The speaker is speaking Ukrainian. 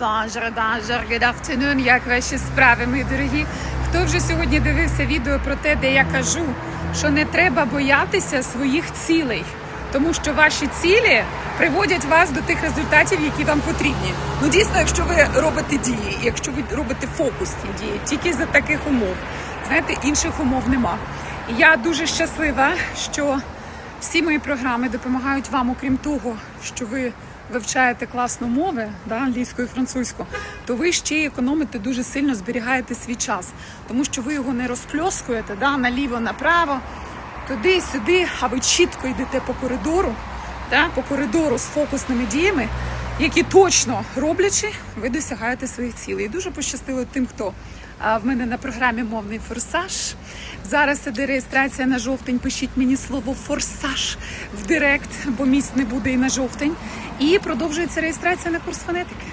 Bonjour, bonjour, good afternoon, як ваші справи, мої дорогі? Хто вже сьогодні дивився відео про те, де я кажу, що не треба боятися своїх цілей, тому що ваші цілі приводять вас до тих результатів, які вам потрібні. Ну дійсно, якщо ви робите дії, якщо ви робите фокусні дії, тільки за таких умов, знаєте, інших умов нема. І Я дуже щаслива, що всі мої програми допомагають вам, окрім того, що ви вивчаєте класно мови, да, англійську і французьку, то ви ще й економите дуже сильно, зберігаєте свій час, тому що ви його не розпльоскуєте да, наліво, направо, туди, сюди, а ви чітко йдете по коридору, да, по коридору з фокусними діями, які точно роблячи, ви досягаєте своїх цілей. І дуже пощастило тим, хто в мене на програмі мовний форсаж. Зараз іде реєстрація на жовтень. Пишіть мені слово форсаж в директ, бо місць не буде і на жовтень. І продовжується реєстрація на курс фонетики.